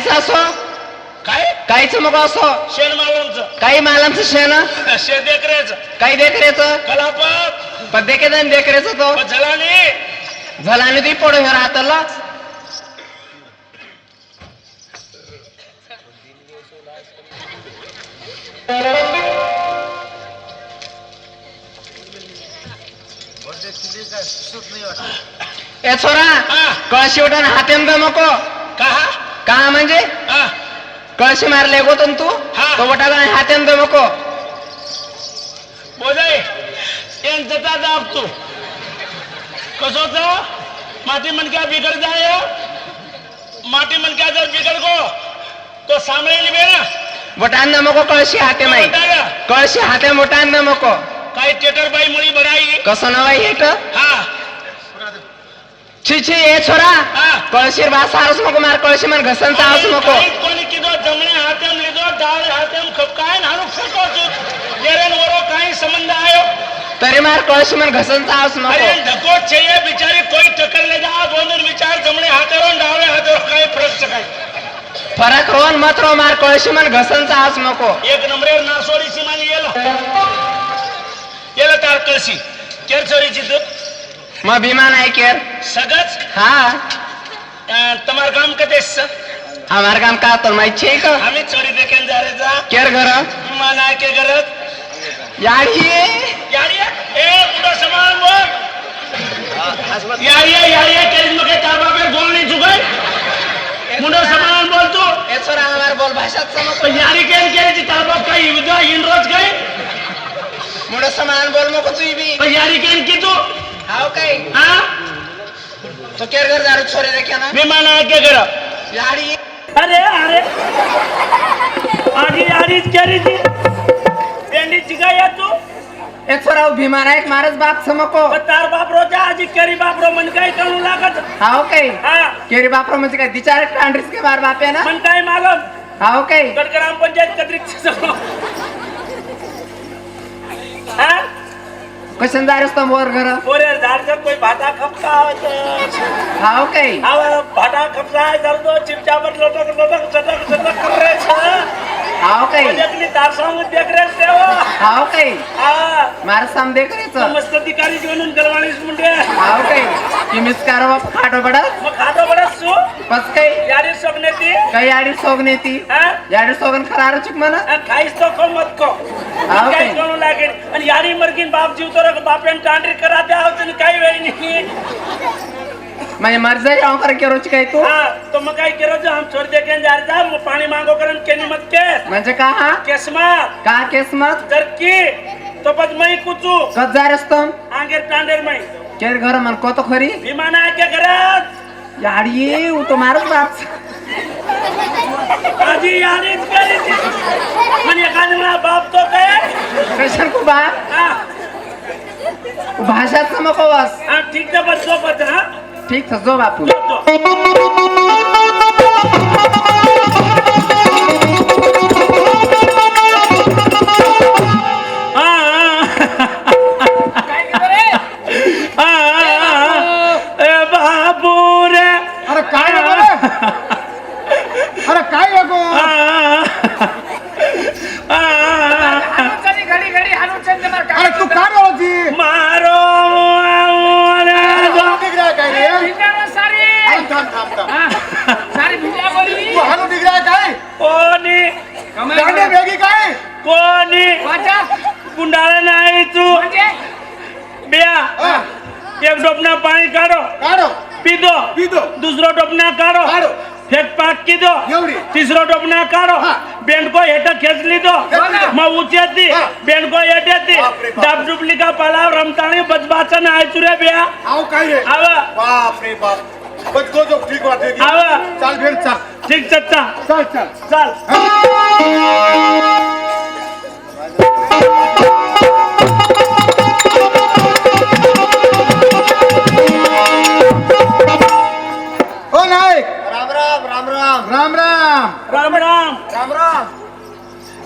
असो. काय? काहीच मग असो. शेण मालांचं काही मालांचं शेण? शेण देखरेच. काही देखरेचं? कलापत. पण देखे देखरेचं तो. झलाने. झाला ती पडो हे. राहतला ए छोरा हा. कळशी उठान हातेम नको. का का म्हणजे? कळशी मारले गोतो तू? हा. तो बोटा हातेम नको बोलाय यांचं दादा आप तू. कसं होतं? माती मनक्या बिगड जाय माती मनक्या जर बिगड गो तो सांभळेल बे ना. बोटान नको कळशी हाते बोटाला. कळशी हाते मोठान नको. काही थिएटर बाई मुळी बराई कसं नवाई हेट हा. छी छी ए छोरा कळशीर बास हारच नको मार कळशी मन घसन चावच नको. कोणी किदो जमणे हातेम लिदो डाळे हातेम खपकाय नाणू फेको येरेन वरो काही संबंध आयो? तरी मार कळशी मन घसन अरे नको. धको छे बिचारी कोई टक्कर ले जा दोन विचार जमणे हातेरो डाळे हातेरो काही फरक काय? फरक रोन मत रो मार कळशी मन घसन चावच नको. एक नंबरेर नासोडी सीमानी येलो. येलो तार कळशी केरचोरीची तू मग भीमान आहे केर सगळंच हा अं, તમાર ગામ કદે છે हमार काम का तर माहित छे का आम्ही चोरी देखेन जा रे जा केर घर माना के गरज याडी यारिया ए पुरा सामान बोल यारिया यारिया केरी मके तार बापे बोल नहीं चुके मुंडो सामान बोल तू ए छोरा हमार बोल भाषात समज तो यारी केन केरी तार बाप का युद्ध इन रोज गए मुडो समान बोल मको तू बी तो यारी केन की तू हाव काय? हाँ? तो केर घर दारू छोरे रे क्या ना? विमान के गर याडी अरे अरे. आधी आधीच केली ती. पेंडी चिका या तू? ए छोरा भीमान आहे मारच बाप समको. पण तार बाप रोजा आजी केरी बाप रो मन काय करू लागत? हाव काय? हा. केरी बाप म्हणजे काय दिचारे कांड्रीस के मार बाप आहे ना? मन काय मालम हाव काय? गडग्राम पंचायत कत्रिक हा? कशाने जायरस मोर घर बोरे काही अब काही देख काही मार साम देख रे छ मस्त काही की मिस खाटो बड़ा खाटो बड़ा सु बस काही यारी सोगने ती? काही यारी सोगने ती? हां? सोगन खरार चुक मना खाइस तो को. मत को खाओ काही తాగాడు అని యారీ మరిగిన బాబు జీవితంలో ఒక బాబు ఏం టాండ్రీ కరా దావుతుంది కాయ వేయని मैं मर जाए यहाँ पर क्या रोज तो मैं के रोज हम छोड़ दे के जा रहा करन के मत के तो बस मैं कुचू. कब जा रहे आंगेर टांडेर में केर घर मन कोतो खरी? विमान आके घर यार ये वो बाप. अजी यारीच करी ती. पण बाप तो काय? कशाला तू हा. भाषाच नको वास. हा, ठीक तर बसतो पत्र हा ठीक थो बापू तो, ના કાઢો. બેનકો હેઠે ખેંચ લીધો? માં ઉચેતી બેનકો હેઠેતી ડાબ ડુપ્લિકા પલાવ રમતાણી બચબાચા ને આચુરે બે આવ કાઈ રે આવ. બાપ રે બાપ. બચકો તો ઠીક વાત થઈ આવ. ચાલ બેન ચાલ. ઠીક છે ચાલ. ચાલ ચાલ. ચાલ.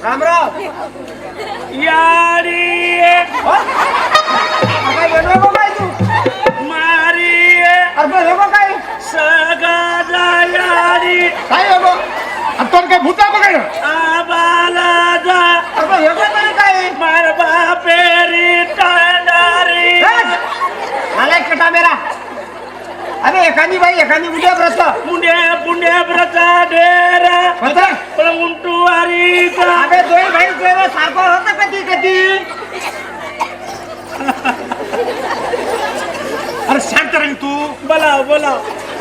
राम राम. यारी काय बनवा काय तू. मारी अरे बनवा काय सगा यारी. काय नको? कोण काय भूता काय आबाला जा. अबे, हे काय? मार बापेरी मला एक कटा मेरा. अरे एखादी बाई एखादी उद्या व्रत पुण्या पुण्या प्रचा डेरा. दोन भाई दोन सारखं होतं कधी कधी अरे शांत राही तू बोला बोला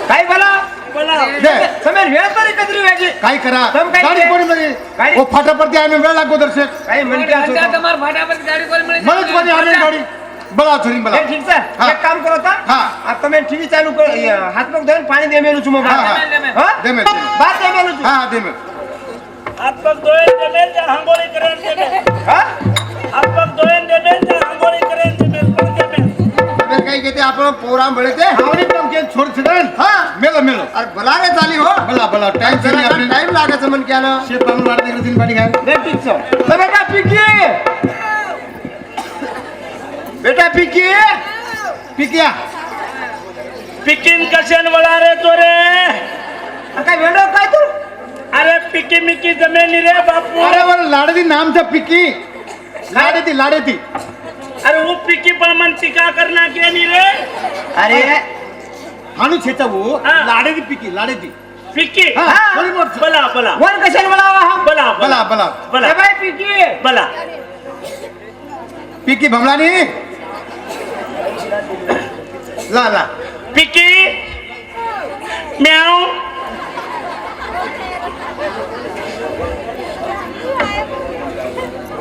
काय बोला बोला दे समीर वेळ तरी कधी वेगळी काय करा तम काय गाडी करे? कोणी मध्ये गाडी? ओ फाटापडती आम्ही वेळ लागो दर्शक काही म्हणते असं होतं. તમારે ફટાફટ ગાડી કોલ મળી मनोज मध्ये आम्ही गाडी बला छोरी बला हे ठीक सर हा. एक काम करो आता हा. आता मैं टीव्ही चालू कर ये, हात पग धरून पाणी दे मेलू चुमो हा, हा. हा दे मेल बात दे मेलू हा हा दे मेल पग दोन जमेल त्या हांगोळी करेन जमेल. हा? पग दोन जमेल त्या जमेल पण जमेल. काय घेते आपण पोरा मिळे ते आवडी पण के छोर छिडन हा. मेलो मेलो. अरे भला रे चाली हो. बला बला. टाइम से टाइम लागायचं म्हण केलं शेत बांधून वाढते इकडे तीन पाणी घ्या रे पिक्चर तर बेटा पिकी? बेटा पिकी. पिकिया पिकीन कशन वळा रे तो रे? काय वेडो काय तू पिकी मिकी जमेली रे बापू अरे वर लाडती नामचा पिकी लाडेती लाडेती अरे वो पिकी पण म्हणती का करना केली रे अरे हाणू छेचा वो हा. लाडेती पिकी लाडेती पिकी हा. थोडी मोठी बोला बोला वर कशाला बोलावा हा बोला बला बोला बला बोला ए बाई पिकी बोला पिकी भमलानी ला ला पिकी म्याव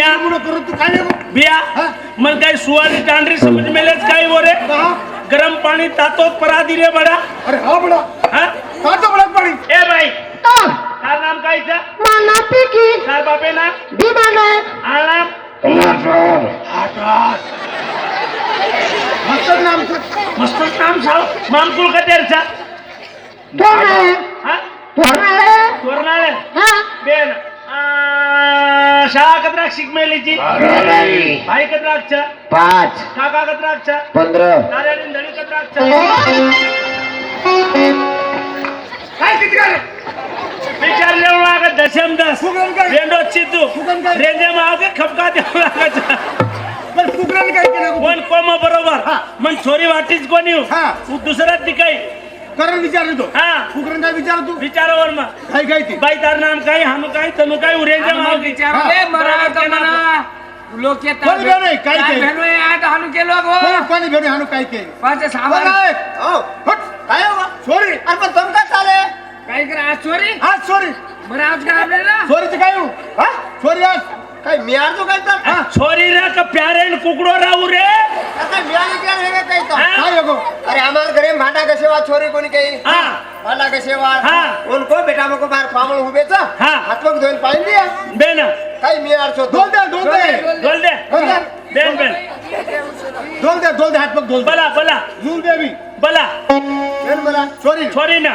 बिया? मुलं करू तू काय नको बिया? हा? मला काही सुवारी टांढरी समज मेलेच काही बोरे का? गरम पाणी तातो परा दिरे बडा? अरे हा बडा. हा? काढतो बडा पाणी. ए बाई काय नाम काय काय बापे ना? आळा? मस्त नाम मस्त नाम साव मामकुल कतेरचा हा? तोरणाळे. बेन. आ, शाळा कत्राक शिकमेलीची भाई कत्राकच्या पाच. काका कत्राकच्या पंधरा नारायण धडी कत्राकच्या काय किती काय विचार लेवू लागत दशम दस? रेंडो चितू? रेंजे मागे खपका देऊ लागायचा पण कोण कोम बरोबर. हा. मग छोरी वाटीच कोण येऊ? हा. दुसऱ्यात ती काही करण विचार तो. हा. काय विचार तू? विचारावर मग. काय काय ते? बाई तार नाम काय हम काय तनु काय उरे माव विचार मरा लोक येतात. काय ते? केलो काय पाच चोरी हो. हो? अरे काय चाले काय करा आज चोरी चोरी आज काय काय हो? चोरी आज. काय मियार जो काय तर? हा? छोरी रा का प्यारे न कुकड़ो राहू रे. काय मियार क्या वेगळं काय तर हा? काय हो अरे हमारे घरे भांडा का सेवा छोरी कोणी काही? हा. भांडा का सेवा हा. उनको बेटा मको बार पामळ उभेच हा. हात मग धुवून पाणी दिया बेन काय मियार छो दोन दे दोन दे. डोल दे. दे. बेन बेन दोन दे. दोन दे हात मग दे. बला बला. झूल दे बला. चल सोरी छोरी ना.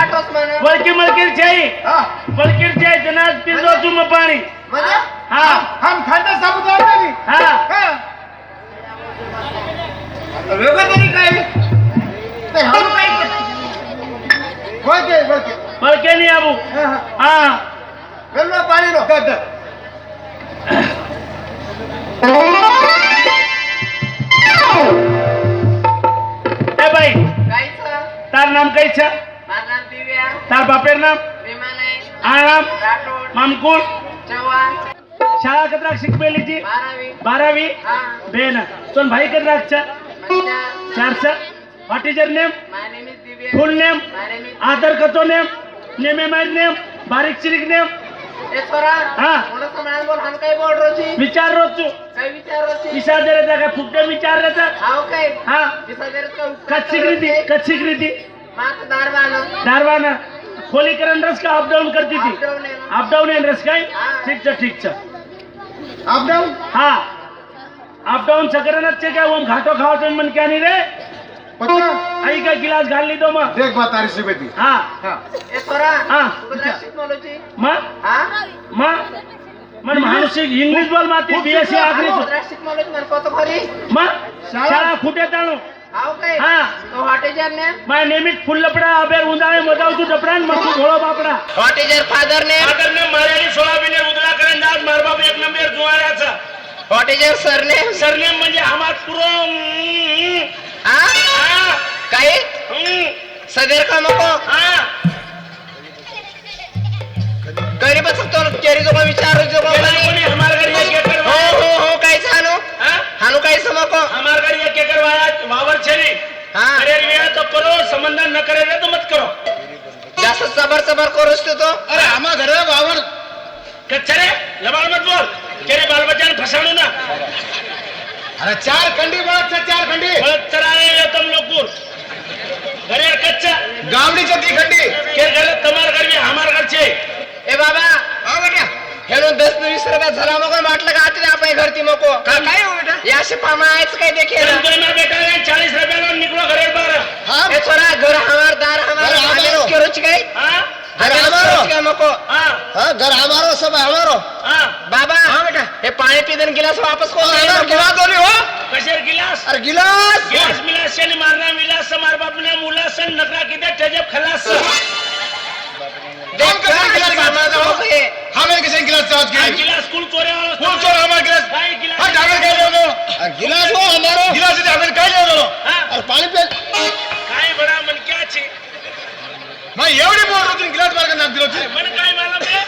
आठवस म्हणा. वळकी मळकीर जाई जनाज जाई तुम पानी हाँ. हम खाते सब तो आते समुद्रात हाँ. हा वेगळं तरी काय? ते हम काय वळके वळके. वळके नहीं आबू. हाँ वेगळं पानी लो गद ए तार नाम काय তার বাপের নাম আরাম মামকুল शाळा कत राख शिकवेलीची बारावी बेन तुम भाई कत राखचा चारचा हा टीचर नेम फुल नेम आदर कतो नेम नेमे मार नेम बारीक चिरीक नेम विचार रोजू विचार दे रहा का फुकटे विचार रहता हाँ कच्ची कृति कच्ची कृति दारवाना दारवाना खोली करण रस का अप डाऊन करती थी अप रस काय? हा. ठीक छ ठीक छ. अप हा. अप डाऊन सकरनच छे काय ओम घाटो खावतो मन क्या नाही रे? पक्का आई का गिलास घालली तो मग? देख बा तारी शिबेती हा. हा. हा. तू हा? मग मन माणूस इंग्लिश बोल माती बीएससी आखरी म्हण कतो खरी. मग शाळा- हा. हॉटेजर ने? माय नेहमीच फुल लपडा अबेर उंदाळे मजावतो डपडा मग तू घोळो बापडा. What is your father name आदरने मारेली सोयाबीन उदला करेन आज मारबाप एक नंबर जुवाऱ्याचा. युअर सरनेम सरनेम म्हणजे आम्हा पुरो हा? काय? सदर का नको? घरी बस तो केरी जो विचार जो हमारे घरी हाँ? हानू काय समको हमारे घरी एक एकर वाया वावर छे नहीं हा करे रिया तो करो संबंध न करे रे तो मत करो जास्त सबर सबर करूस तू तो अरे आम्हा घरे वावर कच्चा रे लबाड मत बोल केरे बाल बच्चा ने फसाणू ना अरे चार खंडी बळत चार खंडी बळत चरा रे ये तुम लोग पूर घरे कच्चा गावडीच्या ती खंडी केर घरे तुम्हारे घर भी हमारे घर छे ए बाबा हा बेटा हेलो दस वीस रुपया झाला मग म्हटलं का आता आपण घरती मको का काय हो बेटा? काय देखे ना तुम मेरा बेटा है चालीस रुपया लो निकलो घरे बार. हा? हमार दार हमार हाँ? घर. क्या मको हाँ? हा घर हमारो सब हमारो. हाँ? बाबा बेटा. हे पाणी पिदन गिलास वापस को गिलास. हो कशेर गिलास? अरे गिलास. गिलास मिलास मारना मिलास मार बाप ने मुला से नकरा ठजब खलास. कशा गिलास गिलास वापस हो गए हमें किसी गिलास चाहत हाँ, की गिलास कुल चोरे वाला कौन चोर हमारा गिलास। हा गिलास। ढाबे काय लेवलो गिलास हो हमारो। गिलास इथे हमें काय लेवलो अरे पाणी पे काय बड़ा मन क्या छी? मैं एवढी बोल रही गिलास मार के नाक दिलो थी मन काय मालूम है?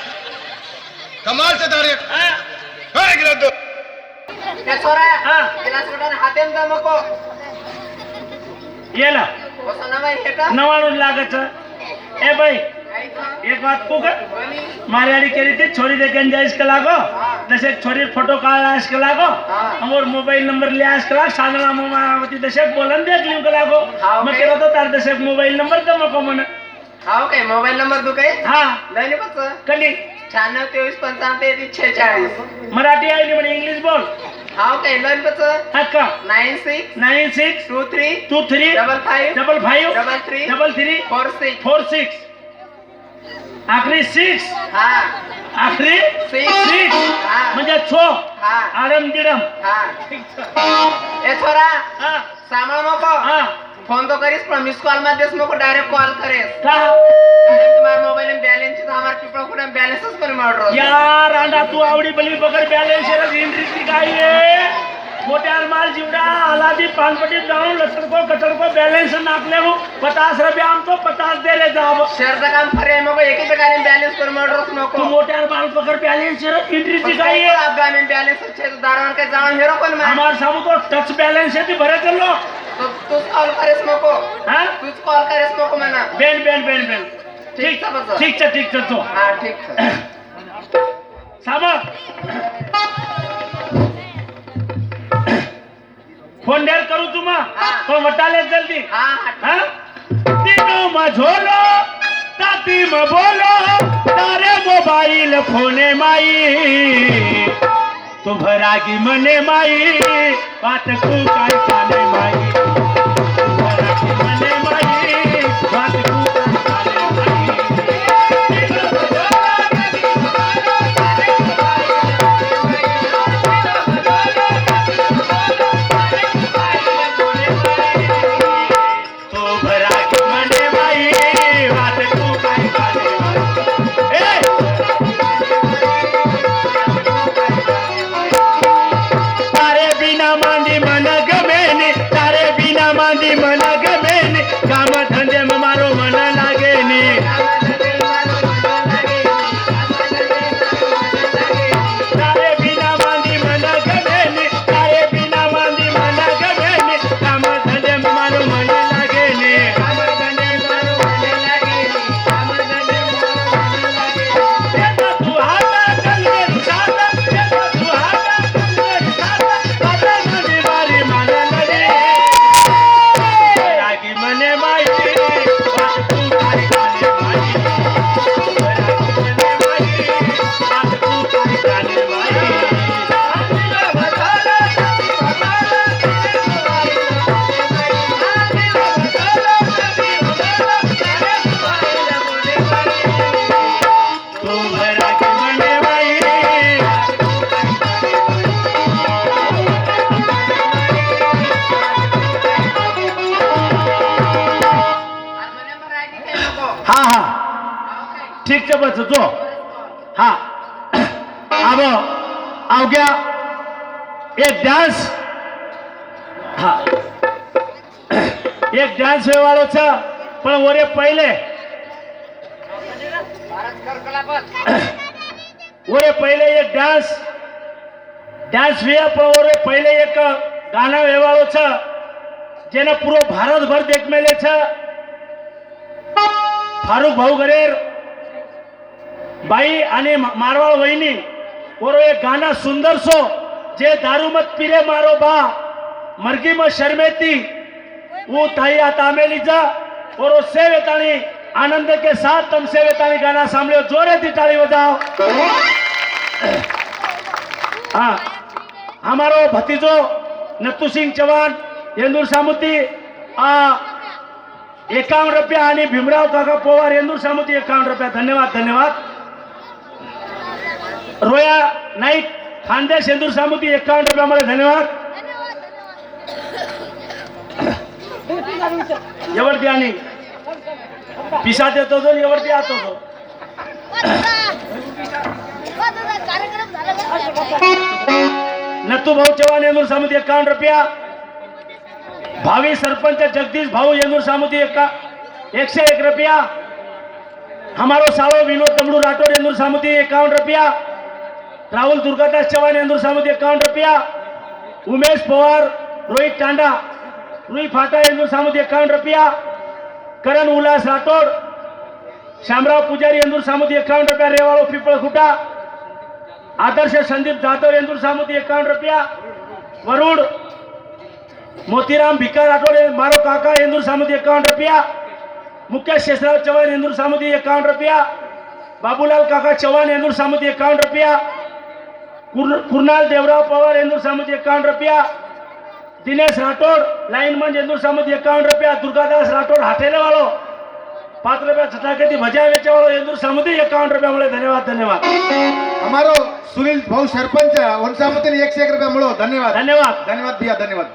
कमाल से हाँ। गिलास दो। छोरा हाँ? गिलास उठान मको ये ला। कसं ना भाई हेटा नवाणून लागत ए भाई काय था एक बात को कर मारवाड़ी करी थी छोरी देखे जाए इसके लागो? जैसे छोरी फोटो काढला इसके लागो? हाँ. और मोबाईल नंबर लिया इसके लाग? साधना मोमावती दशक बोलन देख लियो के लागो? मैं. कह तो तार दशक मोबाईल नंबर दे मको मन हाव काय? मोबाईल नंबर तू काय? हाँ. नाही पच कली शहाण्णव तेवीस पंचावन्न तेहतीस छेचाळीस मराठी आईली म्हणे इंग्लिश बोल. हाव काय? पच hakka nine six nine six two three two three double five double five double three double three four six. Four six. आखरी सिक्स हा आखरी Six. सिक्स हा. म्हणजे छो हा आडम दिडम हा ए छोरा हा सांभाळ मको हा फोन तो करीस पण मिस कॉलमध्ये मको डायरेक्ट कॉल करेस का कारण तुम्हारा मोबाईल में बैलेंस तो हमारे पिपड़ा कुड़ा बैलेंस पर मार रहा यार अंडा तू आवडी बली बगर बॅलन्स एंट्री काय आहे मोठ्या माल जीवडा आलादी पानपट्टी जाऊन लसण को कचर को बैलेंस नाकले हूँ पचास रुपया हम तो पचास दे रहे जाब शेअर का काम करे मको एक ही प्रकार बैलेंस पर मार तू मको मोठ्या माल पकड बॅलन्स एंट्री ची काय आहे. आपगा में बैलेंस छे तो दारवान के जाऊन हेरो मार? हमार सामू तो टच बैलेंस है ती भरे चलो तो तूच कॉल करेस मको हाँ? तूच कॉल करेस मको मना बेन बेन बेन बेन ठीक ठीक ठीक छ ठीक छ तो हा ठीक छ सामक फोन डेर करू तुम्हा हा. तो वटाले जल्दी हा हा हाँ? तीनों में झोलो ताती में बोलो तारे मोबाइल फोने माई तू भरागी मने माई वाटकू काय काने ઠીક છે બસ જો હા આવો આવ્યા એક ડાન્સ હા એક ડાન્સ વાળો છે પણ ઓરે પહેલે ઓરે પહેલે એક ડાન્સ ડાન્સ વ્યા પણ ઓરે પહેલે એક ગાના વેવાળો છે જેને પૂરો ભારતભર દેખમેલે છે ફારૂક ભાઉ ગરેર बाई आणि मा- मारवाळ वहिनी ओरो एक गाना सुंदर सो जे दारू मत पीरे मारो बा मरगी मत शर्मेती वो ताई आता आमेली जा और वो सेवेतानी आनंद के साथ तुम सेवेतानी गाना सामने जोरे थी ताली बजाओ हाँ हमारो भतीजो नत्तू सिंह चौहान येंदूर सामुती आ एकावन्न रुपया आणि भीमराव काका पोवार येंदूर सामुती एकावन्न रुपया. धन्यवाद धन्यवाद. रोया नाईक खांद्या येंदूर सामुती एकावन्न रुपया मला धन्यवाद. एवढती आणि पिसा देतो तो एवढती आतो जो. नतू भाऊ चव्हाण येंदूर सामुती एकावन्न रुपया. भावी सरपंच जगदीश भाऊ येंदूर सामुती एका एकशे एक रुपया. हमारो सावो विनोद दमड़ू राठौर येंदूर सामुती एकावन्न रुपया. राहुल दुर्गादास चव्हाण यांदूर सामुती एकावन्न रुपया. उमेश पवार रोहित टांडा रुई फाटा यांदूर सामुती एकावन्न रुपया. करण उल्हास राठोड श्यामराव पुजारी यांदूर सामुती एकावन्न रुपया. रेवाळो पिपळ खुटा आदर्श संदीप जाधव यांदूर सामुती एकावन्न रुपया. वरुड मोतीराम भिकार राठोड मारो काका येंदूर सामुती एकावन्न रुपया. मुकेश शेषराव चव्हाण येंदूर सामुती एकावन्न रुपया. बाबूलाल काका चव्हाण येंदूर सामुती एकावन्न रुपया. कुर्नाल देवराव पवार इंदूर सामंत एकावन्न रुपया. दिनेश राठोड लाईनमन इंदूर सामंत एकावन्न रुपया. दुर्गादास राठोड हाटेलेवालो पाच रुपया छटाकती भजिया वेचेवालो येंदूर सामंत एकावन्न रुपया मुळे धन्यवाद धन्यवाद. हमारो सुनील भाऊ सरपंच उनसा मत एकशे एक रुपया मुळे धन्यवाद. धन्यवाद. धन्यवाद भैया धन्यवाद.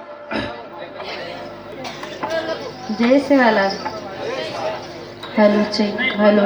जय Sevalal hello check hello.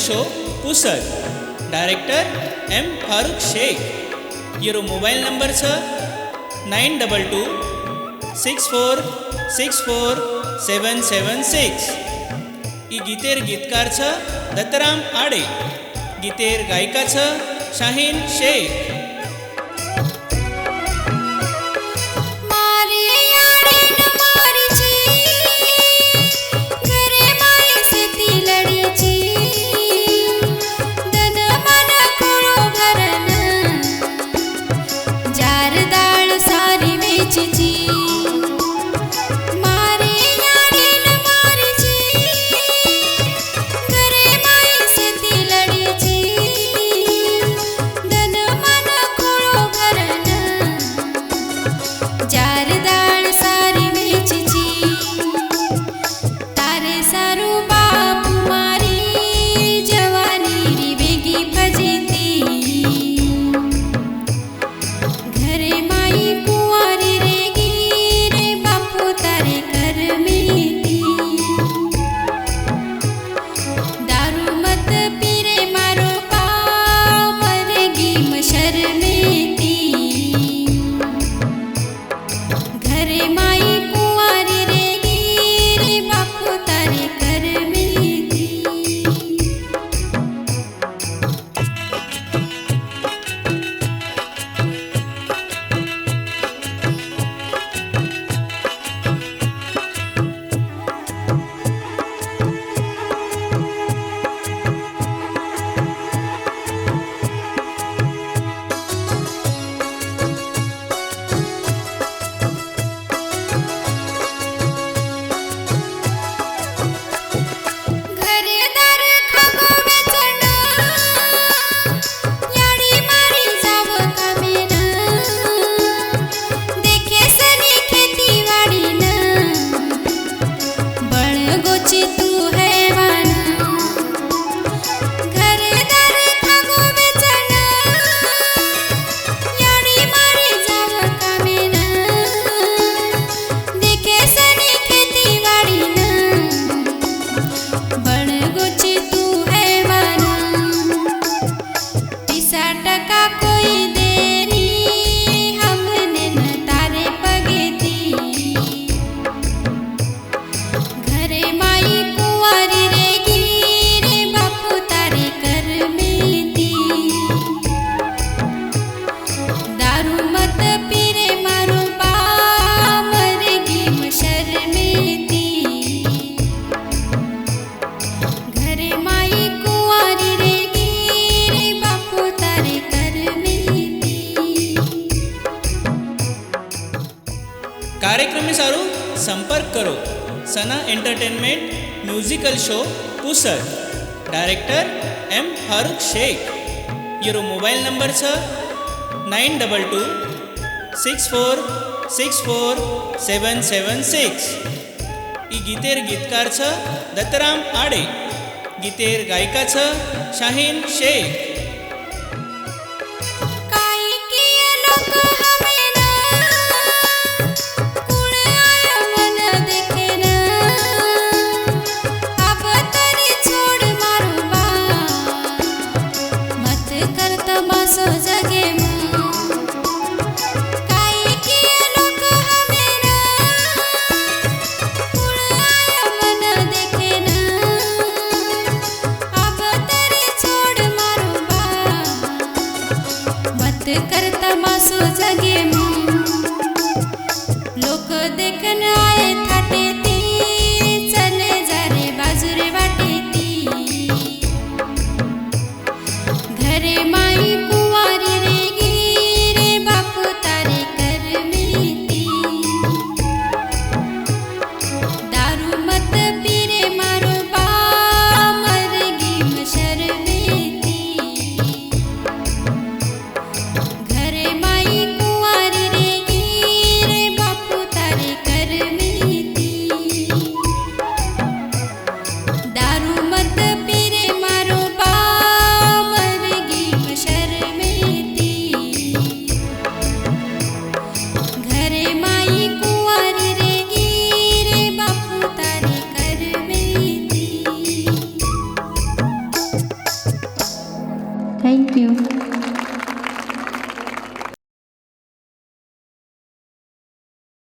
Ashok producer director M Farooq Shaikh. यो मोबाइल नंबर छ nine double two six four six four seven seven six. E गीतेर गीतकार छ दत्तराम आडे. गीतेर गायिका छ Shaheen Shaikh. Musical show producer director M Farooq Shaikh euro mobile number छ nine double two six four six four seven seven six E गीतेर गीतकार छ दत्तराम आडे गीतेर गायिका छ शाहीन शेख